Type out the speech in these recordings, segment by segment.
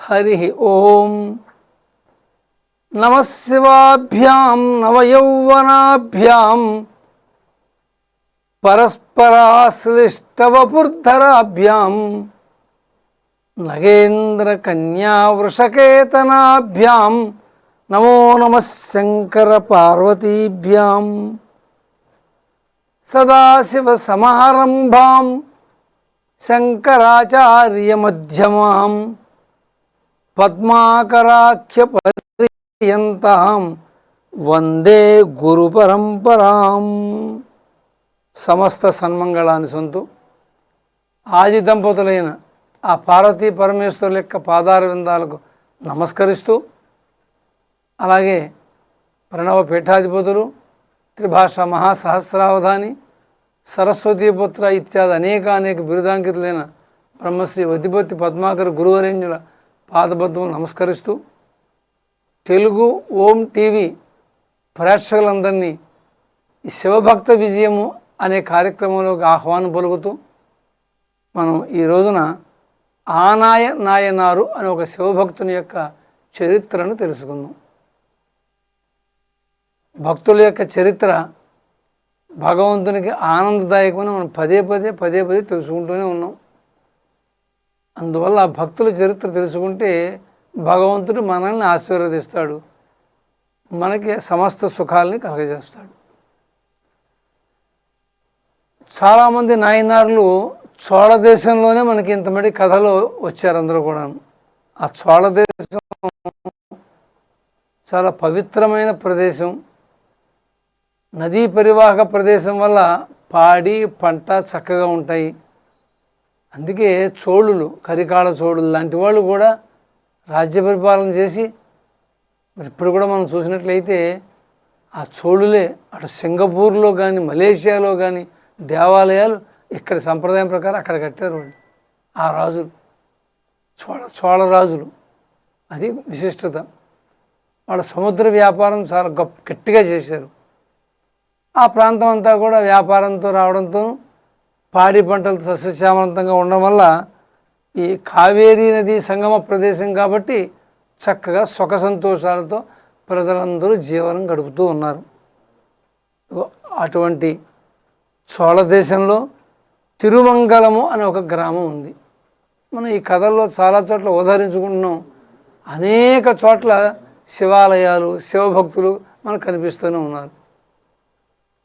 హరి ఓం నమశివాభ్యాం నవయౌవనాభ్యాం పరస్పరాశ్లిష్టవపుర్ధరాభ్యాం నగేంద్రకన్యావృషకేతనాభ్యాం నమో నమ శంకర పార్వతీభ్యాం సదాశివసమారంభాం శంకరాచార్యమ్యమాం పద్మాకరాఖ్యపర్యంతాం. వందే గురు పరంపరాం. సమస్త సన్మంగళాన్ని సొంతు. ఆది దంపతులైన ఆ పార్వతీ పరమేశ్వరుల యొక్క పాదార విందాలకు నమస్కరిస్తూ అలాగే ప్రణవ పీఠాధిపతులు త్రిభాష మహాసహస్రావధాని సరస్వతీపుత్ర ఇత్యాది అనేక అనేక బిరుదాంకితులైన బ్రహ్మశ్రీ వదిపతి పద్మాకర్ గురువరేణ్యుల పాదబద్ధం నమస్కరిస్తూ తెలుగు ఓం టీవీ ప్రేక్షకులందరినీ ఈ శివభక్త విజయము అనే కార్యక్రమంలోకి ఆహ్వానం పలుకుతూ మనం ఈ రోజున ఆనాయ నాయనారు అనే ఒక శివభక్తుని యొక్క చరిత్రను తెలుసుకుందాం. భక్తుల యొక్క చరిత్ర భగవంతునికి ఆనందదాయకమని మనం పదే పదే పదే పదే తెలుసుకుంటూనే ఉన్నాం. అందువల్ల ఆ భక్తుల చరిత్ర తెలుసుకుంటే భగవంతుడు మనల్ని ఆశీర్వదిస్తాడు. మనకి సమస్త సుఖాలని కలగజేస్తాడు. చాలామంది నాయనార్లు చోళ దేశంలోనే మనకి ఇంతమంది కథలు వచ్చారు అందరూ కూడా ఆ చోళ దేశం చాలా పవిత్రమైన ప్రదేశం. నదీ పరివాహక ప్రదేశం వల్ల పాడి పంట చక్కగా ఉంటాయి. అందుకే చోళులు కరికాల చోళులు లాంటి వాళ్ళు కూడా రాజ్య పరిపాలన చేసి మరి ఇప్పుడు కూడా మనం చూసినట్లయితే ఆ చోళులే అటు సింగపూర్లో కానీ మలేషియాలో కానీ దేవాలయాలు ఇక్కడ సంప్రదాయం ప్రకారం అక్కడ కట్టారు వాళ్ళు. ఆ రాజులు చోళ చోళ రాజులు. అది విశిష్టత. వాళ్ళ సముద్ర వ్యాపారం చాలా గొప్ప గట్టిగా చేశారు. ఆ ప్రాంతం అంతా కూడా వ్యాపారంతో రావడంతో పాడి పంటలు సస్యశ్యామలంతంగా ఉండడం వల్ల ఈ కావేరీ నది సంగమ ప్రదేశం కాబట్టి చక్కగా సుఖ సంతోషాలతో ప్రజలందరూ జీవనం గడుపుతూ ఉన్నారు. అటువంటి చోళ దేశంలో తిరుమంగళము అనే ఒక గ్రామం ఉంది. మనం ఈ కథల్లో చాలా చోట్ల ఉదహరించుకుంటున్నాం. అనేక చోట్ల శివాలయాలు శివభక్తులు మనకు కనిపిస్తూనే ఉన్నారు.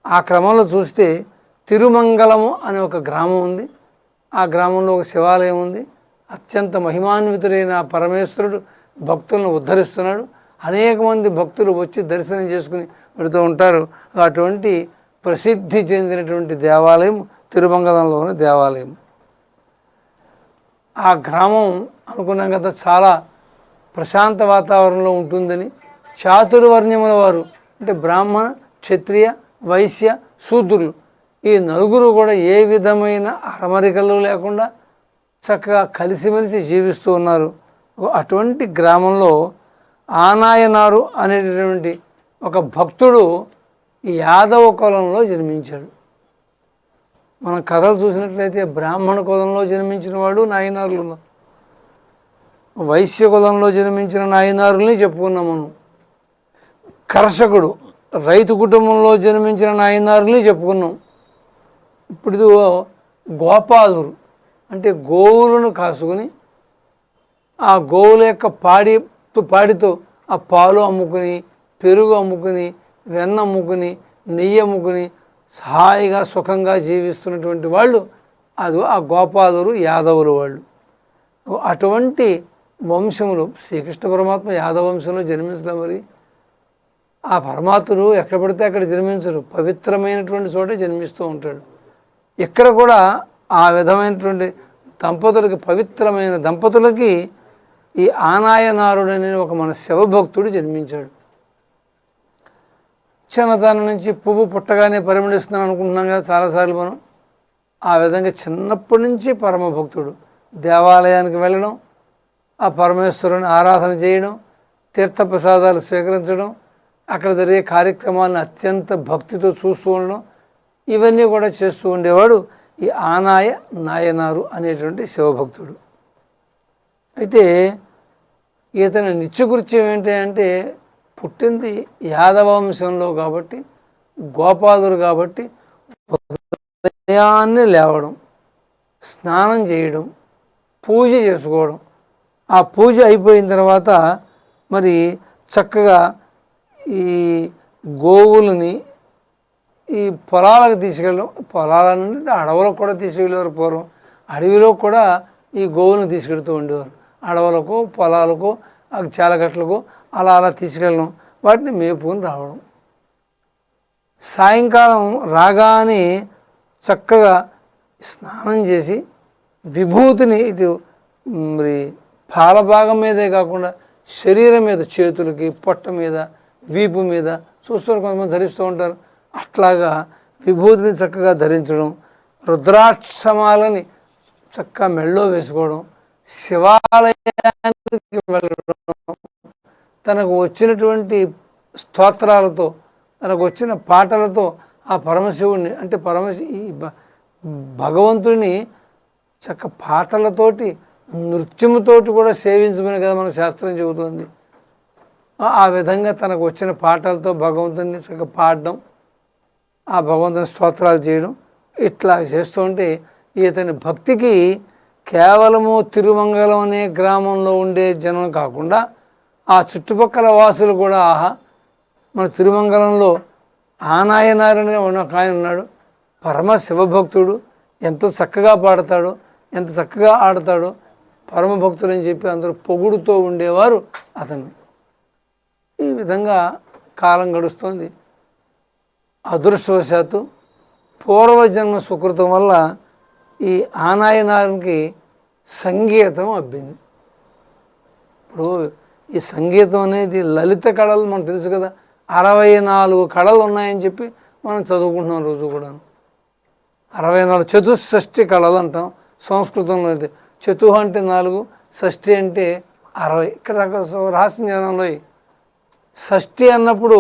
ఆ క్రమంలో చూస్తే తిరుమంగళము అనే ఒక గ్రామం ఉంది. ఆ గ్రామంలో ఒక శివాలయం ఉంది. అత్యంత మహిమాన్వితుడైన పరమేశ్వరుడు భక్తులను ఉద్ధరిస్తున్నాడు. అనేక మంది భక్తులు వచ్చి దర్శనం చేసుకుని వెళుతూ ఉంటారు. అటువంటి ప్రసిద్ధి చెందినటువంటి దేవాలయం తిరుమంగళంలోని దేవాలయం. ఆ గ్రామం అనుకున్నాం కదా చాలా ప్రశాంత వాతావరణంలో ఉంటుందని. చాతుర్వర్ణ్యముల వారు అంటే బ్రాహ్మణ క్షత్రియ వైశ్య శూద్రులు ఈ నలుగురు కూడా ఏ విధమైన అరమరికలు లేకుండా చక్కగా కలిసిమెలిసి జీవిస్తూ ఉన్నారు. అటువంటి గ్రామంలో ఆనాయనారు అనేటటువంటి ఒక భక్తుడు ఈ యాదవ కులంలో జన్మించాడు. మనం కథలు చూసినట్లయితే బ్రాహ్మణ కులంలో జన్మించిన వాడు నాయనారులు ఉన్నారు. వైశ్య కులంలో జన్మించిన నాయనారుల్ని చెప్పుకున్నాం మనం. కర్షకుడు రైతు కుటుంబంలో జన్మించిన నాయనారుల్ని చెప్పుకున్నాం. ఇప్పుడు ఇది గోపాలురు అంటే గోవులను కాసుకుని ఆ గోవుల యొక్క పాడి పాడితో ఆ పాలు అమ్ముకుని పెరుగు అమ్ముకుని వెన్న అమ్ముకుని నెయ్యి అమ్ముకుని హాయిగా సుఖంగా జీవిస్తున్నటువంటి వాళ్ళు అది ఆ గోపాలురు యాదవులు వాళ్ళు. అటువంటి వంశములు శ్రీకృష్ణ పరమాత్మ యాదవ వంశంలో జన్మించడం మరి. ఆ పరమాత్ముడు ఎక్కడ పడితే అక్కడ జన్మించరు పవిత్రమైనటువంటి చోట జన్మిస్తూ ఉంటాడు. ఇక్కడ కూడా ఆ విధమైనటువంటి దంపతులకి పవిత్రమైన దంపతులకి ఈ ఆనాయనారుడనే ఒక మన శివభక్తుడు జన్మించాడు. చిన్నతనం నుంచి పువ్వు పుట్టగానే పరిమళిస్తున్నాను అనుకుంటున్నాం కదా చాలాసార్లు మనం. ఆ విధంగా చిన్నప్పటి నుంచి పరమభక్తుడు. దేవాలయానికి వెళ్ళడం ఆ పరమేశ్వరుని ఆరాధన చేయడం తీర్థప్రసాదాలు స్వీకరించడం అక్కడ జరిగే కార్యక్రమాలను అత్యంత భక్తితో చూస్తూ ఉండడం ఇవన్నీ కూడా చేస్తూ ఉండేవాడు ఈ ఆనాయ నాయనారు అనేటువంటి శివభక్తుడు. అయితే ఇతని నిత్యకృత్యం ఏంటి అంటే పుట్టింది యాదవ వంశంలో కాబట్టి గోపాలుడు కాబట్టి ఉదయాన్నే లేవడం స్నానం చేయడం పూజ చేసుకోవడం. ఆ పూజ అయిపోయిన తర్వాత మరి చక్కగా ఈ గోవులని ఈ పొలాలకు తీసుకెళ్ళడం పొలాల నుండి అడవులకు కూడా తీసుకెళ్ళేవారు పూర్వం. అడవిలో కూడా ఈ గోవును తీసుకెళ్తూ ఉండేవారు. అడవులకు పొలాలకు ఆ చాలగట్లకు అలా అలా తీసుకెళ్ళడం వాటిని మేపుకొని రావడం. సాయంకాలం రాగానే చక్కగా స్నానం చేసి విభూతిని ఇటు మరి పాల భాగం మీదే కాకుండా శరీరం మీద చేతులకి పొట్ట మీద వీపు మీద చూస్తారు కొంతమంది ధరిస్తూ ఉంటారు. అట్లాగా విభూతిని చక్కగా ధరించడం రుద్రాక్షమాలని చక్కగా మెళ్ళో వేసుకోవడం శివాలయానికి వెళ్ళడం తనకు వచ్చినటువంటి స్తోత్రాలతో తనకు వచ్చిన పాటలతో ఆ పరమశివుణ్ణి అంటే పరమశి భగవంతుని భగవంతుడిని చక్క పాటలతోటి నృత్యముతోటి కూడా సేవించమని కదా మన శాస్త్రం చెబుతుంది. ఆ- ఆ విధంగా తనకు వచ్చిన పాటలతో భగవంతుని చక్కగా పాడడం ఆ భగవంతుని స్తోత్రాలు చేయడం ఇట్లా చేస్తుంటే ఇతని భక్తికి కేవలము తిరుమంగళం అనే గ్రామంలో ఉండే జనం కాకుండా ఆ చుట్టుపక్కల వాసులు కూడా ఆహా మన తిరుమంగళంలో ఆనాయనారని ఒక ఆయన ఉన్నాడు. పరమ శివభక్తుడు. ఎంత చక్కగా పాడతాడు ఎంత చక్కగా ఆడతాడు పరమ భక్తుడు అని చెప్పి అందరూ పొగుడుతో ఉండేవారు అతన్ని. ఈ విధంగా కాలం గడుస్తుంది. అదృష్టవశాత్తు పూర్వజన్మ సుకృతం వల్ల ఈ ఆనాయనానికి సంగీతం అబ్బింది. ఇప్పుడు ఈ సంగీతం అనేది లలిత కళలు మనకు తెలుసు కదా. అరవై నాలుగు కళలు ఉన్నాయని చెప్పి మనం చదువుకుంటున్నాం రోజు కూడా అరవై నాలుగు చతుషష్ఠి కళలు అంటాం సంస్కృతంలో అయితే. చతు అంటే నాలుగు షష్ఠి అంటే అరవై. ఇక్కడ రాసిన జనంలో షష్ఠి అన్నప్పుడు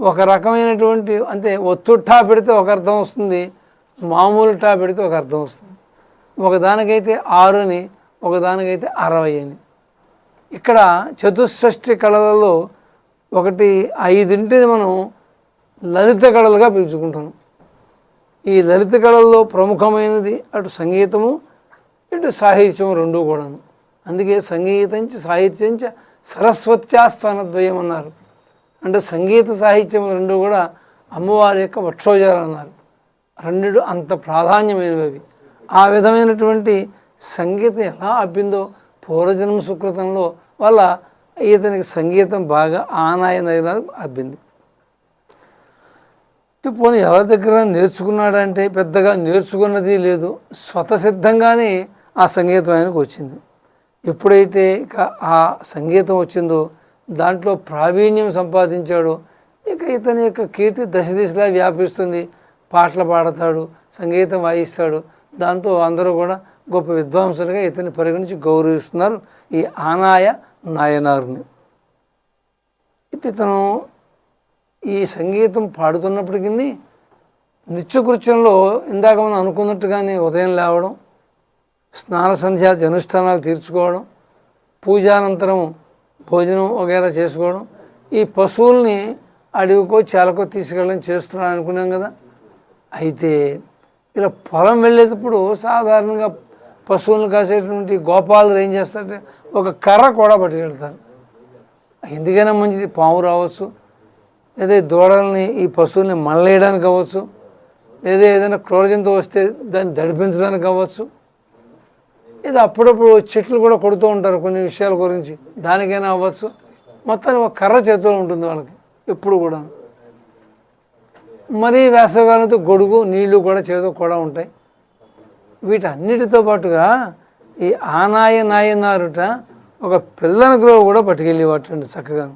ఒక రకమైనటువంటి అంటే ఒత్తుట్టా పెడితే ఒక అర్థం వస్తుంది మామూలు టా పెడితే ఒక అర్థం వస్తుంది. ఒకదానికైతే ఆరు అని ఒకదానికైతే అరవై అని ఇక్కడ చతుషష్ఠి కళలలో ఒకటి ఐదింటిని మనం లలిత కళలుగా పిలుచుకుంటాం ఈ లలిత కళల్లో ప్రముఖమైనది అటు సంగీతము ఇటు సాహిత్యం రెండూ కూడాను. అందుకే సంగీతంచ సాహిత్యంచ సరస్వత్యాస్థానద్వయం అన్నారు అంటే సంగీత సాహిత్యం రెండు కూడా అమ్మవారి యొక్క వక్షోజాలు అన్నారు. రెండు అంత ప్రాధాన్యమైనవి అవి. ఆ విధమైనటువంటి సంగీతం ఎలా అబ్బిందో పూర్వజన్మ సుకృతంలో వల్ల ఇతనికి సంగీతం బాగా ఆనాయన అబ్బింది. పోనీ ఎవరి దగ్గర నేర్చుకున్నాడంటే పెద్దగా నేర్చుకున్నది లేదు. స్వతసిద్ధంగానే ఆ సంగీతం ఆయనకు వచ్చింది. ఎప్పుడైతే ఇక ఆ సంగీతం వచ్చిందో దాంట్లో ప్రావీణ్యం సంపాదించాడో. ఇక ఇతని యొక్క కీర్తి దశ దిశలా వ్యాపిస్తుంది. పాటలు పాడతాడు సంగీతం వాయిస్తాడు. దాంతో అందరూ కూడా గొప్ప విద్వాంసులుగా ఇతన్ని పరిగణించి గౌరవిస్తున్నారు ఈ ఆనాయ నాయనారుని. ఇతను ఈ సంగీతం పాడుతున్నప్పటికీ నిత్యకృత్యంలో ఇందాక మనం అనుకున్నట్టుగానే ఉదయం లేవడం స్నాన సంధ్యాది అనుష్ఠానాలు తీర్చుకోవడం పూజానంతరం భోజనం వగేరా చేసుకోవడం. ఈ పశువుల్ని అడవికో చాలకో తీసుకెళ్ళడం చేస్తున్నాను అనుకున్నాం కదా. అయితే ఇలా పొలం వెళ్ళేటప్పుడు సాధారణంగా పశువులను కాసేటువంటి గోపాలు ఏం చేస్తారంటే ఒక కర్ర కూడా పట్టుకెళ్తారు. ఎందుకైనా మంచిది పాము రావచ్చు. లేదా దూడల్ని ఈ పశువుల్ని మళ్ళేయడానికి అవ్వచ్చు. లేదా ఏదైనా క్రూర జంతువు వస్తే దాన్ని దడిపించడానికి అవ్వచ్చు. ఇది అప్పుడప్పుడు చెట్లు కూడా కొడుతూ ఉంటారు కొన్ని విషయాల గురించి. దానికైనా అవ్వచ్చు. మొత్తానికి ఒక కర్ర చేతిలో ఉంటుంది వాళ్ళకి ఎప్పుడు కూడా. మరీ వేసవకాలంతో గొడుగు నీళ్ళు కూడా చేతితో కూడా ఉంటాయి. వీటన్నిటితో పాటుగా ఈ ఆనాయ నాయనారుట ఒక పిల్లని గ్రోవ్ కూడా పట్టుకెళ్ళేవాటండి చక్కగా.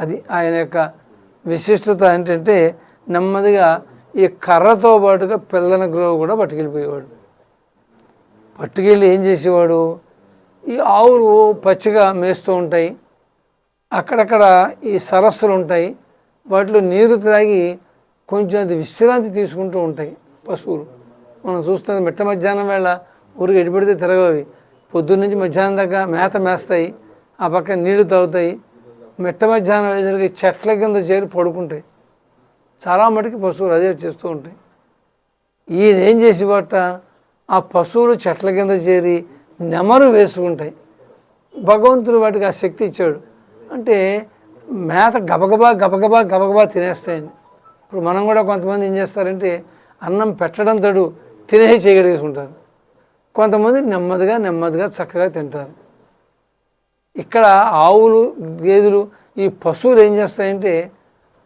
అది ఆయన యొక్క విశిష్టత ఏంటంటే నెమ్మదిగా ఈ కర్రతో పాటుగా పిల్లని గ్రోవ్ కూడా పట్టుకెళ్ళిపోయేవాడు. పట్టుకెళ్ళి ఏం చేసేవాడు? ఈ ఆవులు పచ్చిగా మేస్తూ ఉంటాయి. అక్కడక్కడ ఈ సరస్సులు ఉంటాయి. వాటిలో నీరు త్రాగి కొంచెం అది విశ్రాంతి తీసుకుంటూ ఉంటాయి పశువులు. మనం చూస్తుంది మిట్ట మధ్యాహ్నం వేళ ఊరికి ఎడిపెడితే తిరగవి పొద్దున్న నుంచి మధ్యాహ్నం దాకా మేత మేస్తాయి. ఆ పక్క నీళ్ళు తాగుతాయి. మిట్ట మధ్యాహ్నం వేసరికి చెట్ల కింద చేరి పడుకుంటాయి. చాలా మటుకు పశువులు అదే చేస్తూ ఉంటాయి. ఈయన ఏం చేసి బట్ట ఆ పశువులు చెట్ల కింద చేరి నెమరు వేసుకుంటాయి. భగవంతుడు వాటికి ఆ శక్తి ఇచ్చాడు. అంటే మేత గబగబా గబగబా గబగబా తినేస్తాయండి. ఇప్పుడు మనం కూడా కొంతమంది ఏం చేస్తారంటే అన్నం పెట్టడం తడు తినేసి చేయగలిగేసుకుంటారు కొంతమంది నెమ్మదిగా నెమ్మదిగా చక్కగా తింటారు. ఇక్కడ ఆవులు గేదెలు ఈ పశువులు ఏం చేస్తాయంటే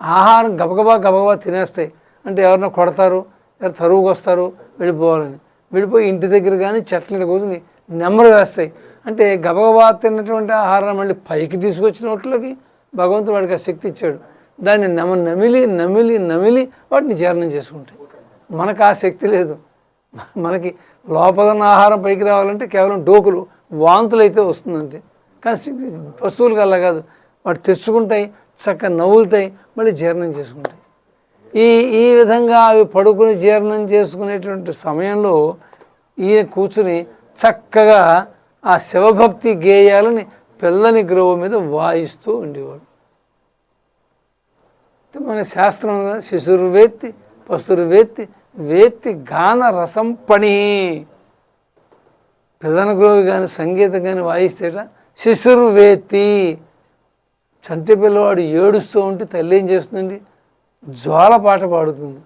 ఆహారం గబగబా గబగబా తినేస్తాయి. అంటే ఎవరినో కొడతారు ఎవరు తరువుకు వస్తారు వెళ్ళిపోవాలని. విడిపోయి ఇంటి దగ్గర కానీ చెట్ల కూర్చుని నెమ్మరు వేస్తాయి. అంటే గబగబా తిన్నటువంటి ఆహారం మళ్ళీ పైకి తీసుకొచ్చినట్లకి భగవంతుడు వాడికి ఆ శక్తి ఇచ్చాడు. దాన్ని నెమ నమిలి నమిలి నమిలి వాటిని జీర్ణం చేసుకుంటాయి. మనకు ఆ శక్తి లేదు. మనకి లోపల ఉన్న ఆహారం పైకి రావాలంటే కేవలం డోకులు వాంతులు అయితే వస్తుంది అంతే కానీ శక్తి పశువులకు అలా కాదు. వాటి తెచ్చుకుంటాయి చక్కగా నవ్వులుతాయి మళ్ళీ జీర్ణం చేసుకుంటాయి. ఈ ఈ విధంగా అవి పడుకుని జీర్ణం చేసుకునేటువంటి సమయంలో ఈయన కూర్చుని చక్కగా ఆ శివభక్తి గేయాలని పిల్లని గ్రోవ మీద వాయిస్తూ ఉండేవాడు. మన శాస్త్రం శిశురు వేత్తి పసురు వేత్తి వేత్తి గాన రసం పని పిల్లని గ్రోవి కానీ సంగీతం కానీ వాయిస్తేట శిశురు వేత్తి చంటి పిల్లవాడు ఏడుస్తూ ఉంటే తల్లి ఏం చేస్తుందండి? జోల పాట పాడుతుంది.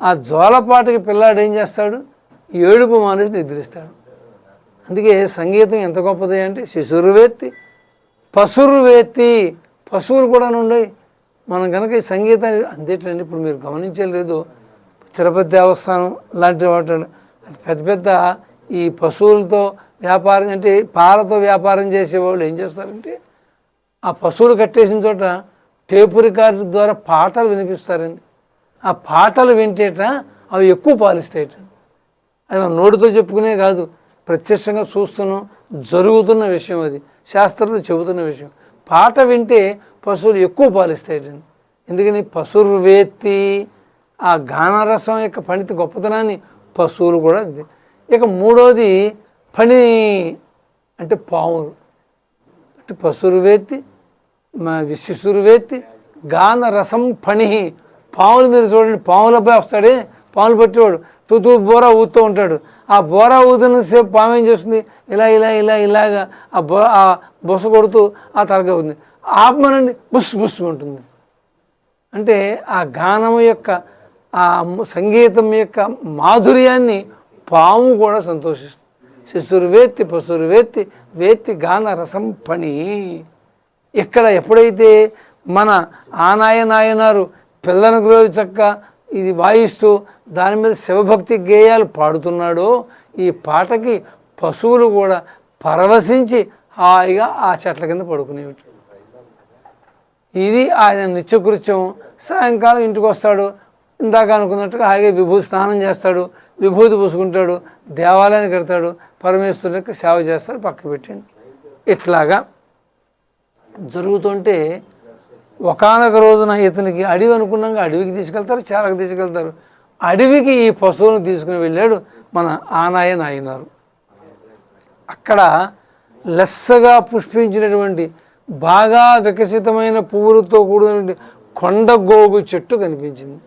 ఆ జోల పాటకి పిల్లాడు ఏం చేస్తాడు? ఏడుపు మానేసి నిద్రిస్తాడు. అందుకే సంగీతం ఎంత గొప్పది అంటే శిశురు వేత్తి పశురు వేత్తి పశువులు కూడా ఉండయి మనం కనుక ఈ సంగీతాన్ని అందేటండి ఇప్పుడు మీరు గమనించలేదు తిరుపతి దేవస్థానం లాంటి వాటి పెద్ద పెద్ద ఈ పశువులతో వ్యాపారం అంటే పాలతో వ్యాపారం చేసేవాళ్ళు ఏం చేస్తారంటే ఆ పశువులు కట్టేసిన చోట టేపు రికార్డు ద్వారా పాటలు వినిపిస్తారండి. ఆ పాటలు వింటేట అవి ఎక్కువ పాలిస్తాయట. అది మనం నోటితో చెప్పుకునే కాదు ప్రత్యక్షంగా చూస్తున్నాం జరుగుతున్న విషయం అది శాస్త్రంలో చెబుతున్న విషయం. పాట వింటే పశువులు ఎక్కువ పాలిస్తాయటండి ఎందుకని? పశుర్వేత్తి వేత్తి ఆ గానరసం యొక్క పణితి గొప్పతనాన్ని పశువులు కూడా ఇక మూడోది పని అంటే పాములు. అంటే పశువులు వేత్తి మా వేత్తి గాన రసం పని పావుల మీద చూడండి పాముల అబ్బాయి వస్తాడే పాములు పట్టేవాడు. తుతూ బోరా ఊతూ ఉంటాడు. ఆ బోరా ఊతున్న సేపు పాము ఏం చేస్తుంది? ఇలా ఇలా ఇలా ఇలాగా ఆ బొ ఆ బొస కొడుతూ ఆ తరగ ఉంది ఆపమనండి బుస్ బుస్ ఉంటుంది అంటే ఆ గానం యొక్క ఆ సంగీతం యొక్క మాధుర్యాన్ని పాము కూడా సంతోషిస్తుంది. శిశురు వేత్తి పశురు వేత్తి వేత్తి గాన రసం పని ఇక్కడ ఎప్పుడైతే మన ఆనాయనాయనారు పిల్లను పిల్లని గురవి చక్క ఇది వాయిస్తూ దాని మీద శివభక్తి గేయాలు పాడుతున్నాడో ఈ పాటకి పశువులు కూడా పరవశించి హాయిగా ఆ చెట్ల కింద పడుకునేవి ఇది ఆయన నిత్యకృత్యం. సాయంకాలం ఇంటికి వస్తాడు. ఇందాక అనుకున్నట్టుగా హాయిగా విభూతి స్నానం చేస్తాడు. విభూతి పూసుకుంటాడు. దేవాలయానికి వెళ్తాడు. పరమేశ్వరునికి సేవ చేస్తాడు. పక్క పెట్టండి. ఇట్లాగా జరుగుతుంటే ఒకనొక రోజున ఇతనికి అడవి అనుకున్నాక అడవికి తీసుకెళ్తారు చాలకు తీసుకెళ్తారు. అడవికి ఈ పశువులను తీసుకుని వెళ్ళాడు మన ఆనాయ నాయనారు. అక్కడ లెస్సగా పుష్పించినటువంటి బాగా వికసితమైన పువ్వులతో కూడినటువంటి కొండ గోగు చెట్టు కనిపించింది.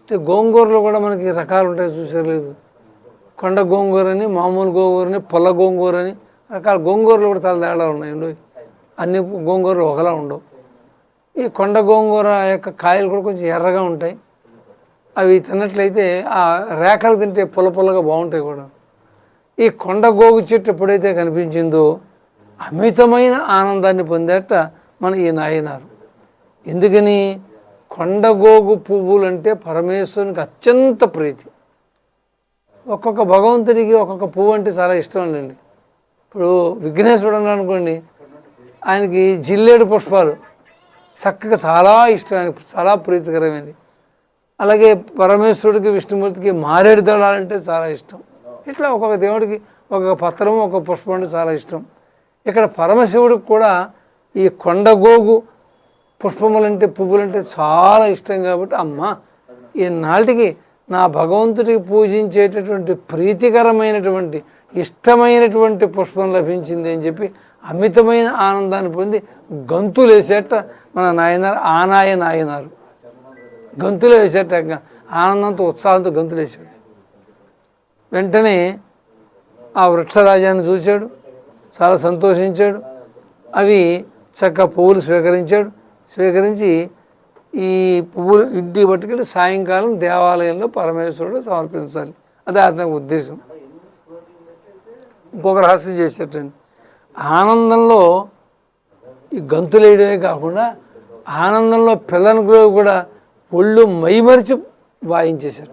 అంటే గోంగూరలో కూడా మనకి రకాలు ఉంటాయి చూసారు లేదు. కొండ గోంగూర అని మామూలు గోంగూర అని పొల్ల గోంగూర అని రకాల గోంగూరలు కూడా చాలా తేడాలు ఉన్నాయండి అన్ని గోంగూరలు ఒకలా ఉండవు. ఈ కొండ గోంగూర యొక్క కాయలు కూడా కొంచెం ఎర్రగా ఉంటాయి. అవి తిన్నట్లయితే ఆ రేఖలు తింటే పుల్ల పుల్లగా బాగుంటాయి కూడా. ఈ కొండ గోగు చెట్టు ఎప్పుడైతే కనిపించిందో అమితమైన ఆనందాన్ని పొందేట మన ఈ నాయనారు. ఎందుకని? కొండగోగు పువ్వులు అంటే పరమేశ్వరునికి అత్యంత ప్రీతి. ఒక్కొక్క భగవంతుడికి ఒక్కొక్క పువ్వు అంటే చాలా ఇష్టం అండి. ఇప్పుడు విఘ్నేశ్వరుడు అనుకోండి ఆయనకి జిల్లేడు పుష్పాలు చక్కగా చాలా ఇష్టం ఆయనకు చాలా ప్రీతికరమైనది. అలాగే పరమేశ్వరుడికి విష్ణుమూర్తికి మారేడు దళాలంటే చాలా ఇష్టం. ఇట్లా ఒక్కొక్క దేవుడికి ఒక పత్రం ఒక పుష్పం అంటే చాలా ఇష్టం. ఇక్కడ పరమశివుడికి కూడా ఈ కొండగోగు పుష్పములంటే పువ్వులంటే చాలా ఇష్టం కాబట్టి అమ్మ ఈనాటికి నా భగవంతుడికి పూజించేటటువంటి ప్రీతికరమైనటువంటి ఇష్టమైనటువంటి పుష్పం లభించింది అని చెప్పి అమితమైన ఆనందాన్ని పొంది గంతులు వేసేట మన నాయనారు ఆనాయ నాయనారు. గంతులు వేసేట ఆనందంతో ఉత్సాహంతో గంతులు వేసాడు వెంటనే ఆ వృక్షరాజాన్ని చూశాడు చాలా సంతోషించాడు. అవి చక్క పువ్వులు స్వీకరించాడు. స్వీకరించి ఈ పువ్వులు ఇంటికి పట్టుకెళ్ళి సాయంకాలం దేవాలయంలో పరమేశ్వరుడు సమర్పించాలి. అదే అతని ఉద్దేశం. ఇంకొక రహస్యం చేసేటండి. ఆనందంలో ఈ గంతులేయడమే కాకుండా ఆనందంలో పిల్లలకు కూడా ఒళ్ళు మైమరిచి వాయించేశారు.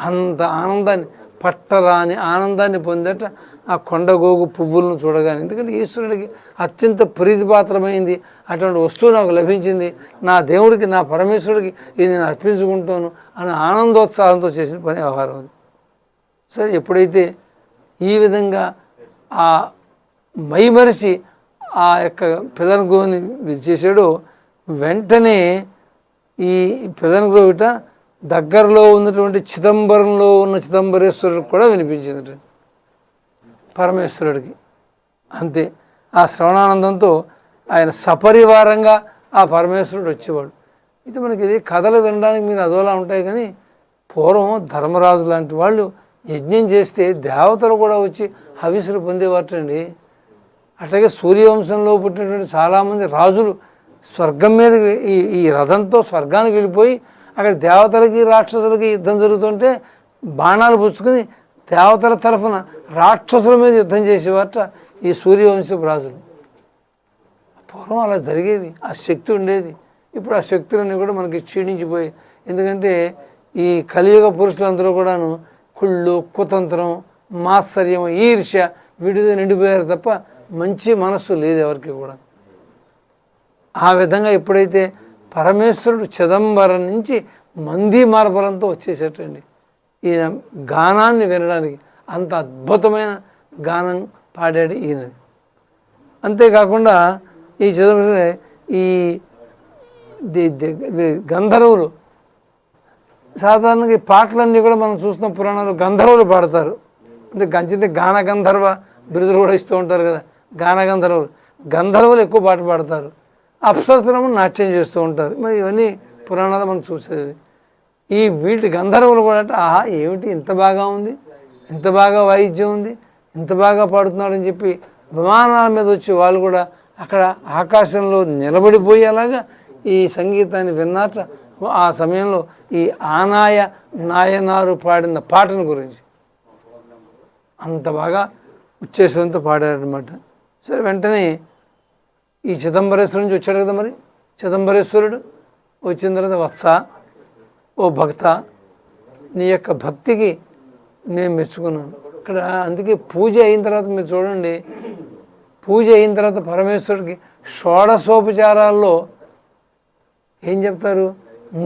అంత ఆనందాన్ని పట్టరాని ఆనందాన్ని పొందట ఆ కొండగోగు పువ్వులను చూడగానే. ఎందుకంటే ఈశ్వరుడికి అత్యంత ప్రీతిపాత్రమైంది అటువంటి వస్తువు నాకు లభించింది నా దేవుడికి నా పరమేశ్వరుడికి ఇది నేను అర్పించుకుంటాను అని ఆనందోత్సాహంతో చేసిన పని వ్యవహారం అది. సరే ఎప్పుడైతే ఈ విధంగా ఆ మైమరిచి ఆ యొక్క పిల్లల గోని చేశాడో వెంటనే ఈ పిల్లల గోవిట దగ్గరలో ఉన్నటువంటి చిదంబరంలో ఉన్న చిదంబరేశ్వరుడు కూడా వినిపించింది పరమేశ్వరుడికి. అంతే. ఆ శ్రవణానందంతో ఆయన సపరివారంగా ఆ పరమేశ్వరుడు వచ్చేవాడు. ఇది మనకి ఇది కథలు వినడానికి మీరు అదోలా ఉంటాయి కానీ పూర్వం ధర్మరాజు లాంటి వాళ్ళు యజ్ఞం చేస్తే దేవతలు కూడా వచ్చి హవిసులు పొందేవాటండి అట్లాగే సూర్యవంశంలో పుట్టినటువంటి చాలామంది రాజులు స్వర్గం మీద ఈ ఈ రథంతో స్వర్గానికి వెళ్ళిపోయి అక్కడ దేవతలకి రాక్షసులకి యుద్ధం జరుగుతుంటే బాణాలు పుచ్చుకుని దేవతల తరఫున రాక్షసుల మీద యుద్ధం చేసేవారట ఈ సూర్యవంశపు రాజులు. పూర్వం అలా జరిగేవి. ఆ శక్తి ఉండేది. ఇప్పుడు ఆ శక్తులన్నీ కూడా మనకి క్షీణించిపోయి ఎందుకంటే ఈ కలియుగ పురుషులందరూ కూడాను కుళ్ళు కుతంత్రం మాత్సర్యం ఈర్ష్య వీటితో నిండిపోయారు తప్ప మంచి మనస్సు లేదు ఎవరికి కూడా. ఆ విధంగా ఎప్పుడైతే పరమేశ్వరుడు చిదంబరం నుంచి మంది మార్బలంతో వచ్చేసేటండి ఈయన గానాన్ని వినడానికి అంత అద్భుతమైన గానం పాడాడు ఈయన. అంతేకాకుండా ఈ చిదంబరం ఈ గంధర్వులు సాధారణంగా ఈ పాటలన్నీ కూడా మనం చూస్తున్న పురాణాలు గంధర్వులు పాడతారు. అంటే గంచితే గాన గంధర్వ బిరుదులు కూడా ఇస్తూ ఉంటారు కదా. గాన గంధర్వులు గంధర్వులు ఎక్కువ పాట పాడతారు. అప్సరసరము నాట్యం చేస్తూ ఉంటారు. మరి ఇవన్నీ పురాణాలు మనం చూసేది. ఈ వీటి గంధర్వులు కూడా అంటే ఆహా ఏమిటి? ఇంత బాగా ఉంది. ఇంత బాగా వాయిద్యం ఉంది. ఇంత బాగా పాడుతున్నాడని చెప్పి విమానాల మీద వచ్చి వాళ్ళు కూడా అక్కడ ఆకాశంలో నిలబడిపోయేలాగా ఈ సంగీతాన్ని విన్నాట. ఆ సమయంలో ఈ ఆనాయ నాయనారు పాడిన పాటను గురించి. అంత బాగా ఉచ్చేసంతో పాడారనమాట సరే వెంటనే ఈ చిదంబరేశ్వరు నుంచి వచ్చాడు కదా మరి? చిదంబరేశ్వరుడు వచ్చిన తర్వాత వత్స ఓ భక్త నీ యొక్క భక్తికి నేను మెచ్చుకున్నాను. ఇక్కడ అందుకే పూజ అయిన తర్వాత మీరు చూడండి పూజ అయిన తర్వాత పరమేశ్వరుడికి షోడశోపచారాల్లో ఏం చెప్తారు?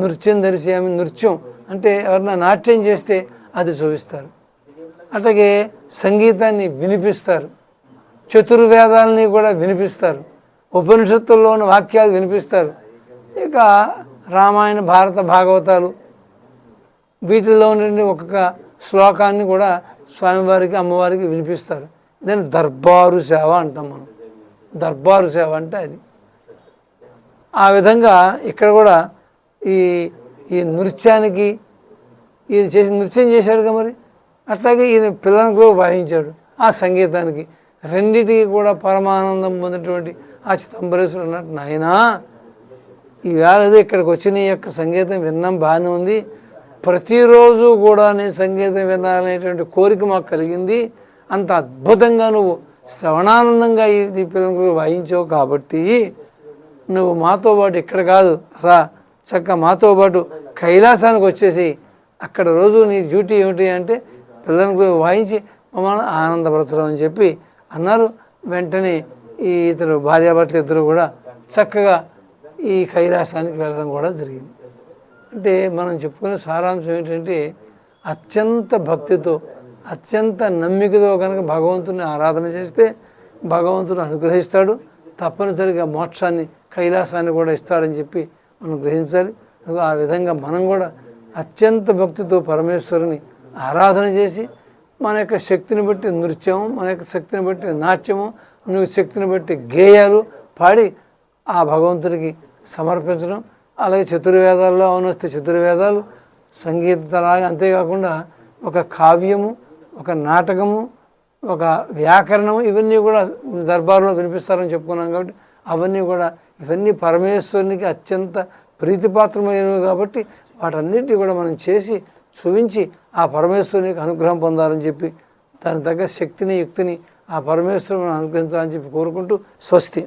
నృత్యం దర్శయామి నృత్యం అంటే ఎవరన్నా నాట్యం చేస్తే అది చూపిస్తారు అట్లాగే సంగీతాన్ని వినిపిస్తారు. చతుర్వేదాలని కూడా వినిపిస్తారు. ఉపనిషత్తుల్లోని వాక్యాలు వినిపిస్తారు. ఇక రామాయణ భారత భాగవతాలు వీటిలో నుండి ఒక్కొక్క శ్లోకాన్ని కూడా స్వామివారికి అమ్మవారికి వినిపిస్తారు. దాన్ని దర్బారు సేవ అంటాం మనం. దర్బారు సేవ అంటే అది. ఆ విధంగా ఇక్కడ కూడా ఈ ఈ నృత్యానికి ఈయన చేసి నృత్యం చేశాడుగా మరి? అట్లాగే ఈయన పిల్లలకు కూడా వాయించాడు ఆ సంగీతానికి. రెండిటికి కూడా పరమానందం పొందినటువంటి ఆ చిదంబరేశ్వరుడు అన్నట్టు నాయనా ఈవేళ ఏదో ఇక్కడికి వచ్చిన ఈ యొక్క సంగీతం విన్నాం బాగానే ఉంది. ప్రతిరోజు కూడా నేను సంగీతం వినాలనేటువంటి కోరిక మాకు కలిగింది. అంత అద్భుతంగా నువ్వు శ్రవణానందంగా ఈ ఈ పిల్లలకు వాయించావు కాబట్టి నువ్వు మాతో పాటు ఇక్కడ కాదు రా చక్క మాతో పాటు కైలాసానికి వచ్చేసి అక్కడ రోజు నీ డ్యూటీ ఏమిటి అంటే పిల్లలకు వాయించి మమ్మల్ని ఆనందపరచడం అని చెప్పి అన్నారు. వెంటనే ఈ ఇతరు భార్యాభర్తలు ఇద్దరు కూడా చక్కగా ఈ కైలాసానికి వెళ్ళడం కూడా జరిగింది. అంటే మనం చెప్పుకునే సారాంశం ఏంటంటే అత్యంత భక్తితో అత్యంత నమ్మికతో కనుక భగవంతుని ఆరాధన చేస్తే భగవంతుడు అనుగ్రహిస్తాడు. తప్పనిసరిగా మోక్షాన్ని కైలాసాన్ని కూడా ఇస్తాడని చెప్పి మనం గ్రహించాలి. ఆ విధంగా మనం కూడా అత్యంత భక్తితో పరమేశ్వరుని ఆరాధన చేసి మన యొక్క శక్తిని బట్టి నృత్యము మన యొక్క శక్తిని బట్టి నాట్యము నువ్వు శక్తిని బట్టి గేయాలు పాడి ఆ భగవంతుడికి సమర్పించడం. అలాగే చతుర్వేదాల్లో అవునొస్తే చతుర్వేదాలు సంగీతలాగా అంతేకాకుండా ఒక కావ్యము ఒక నాటకము ఒక వ్యాకరణము ఇవన్నీ కూడా దర్బార్లో వినిపిస్తారని చెప్పుకున్నాం కాబట్టి అవన్నీ కూడా ఇవన్నీ పరమేశ్వరునికి అత్యంత ప్రీతిపాత్రమైనవి కాబట్టి వాటన్నిటిని కూడా మనం చేసి చూపించి ఆ పరమేశ్వరునికి అనుగ్రహం పొందాలని చెప్పి దాని తగ్గ శక్తిని యుక్తిని ఆ పరమేశ్వరుని అనుగ్రహించాలని చెప్పి కోరుకుంటూ స్వస్తి.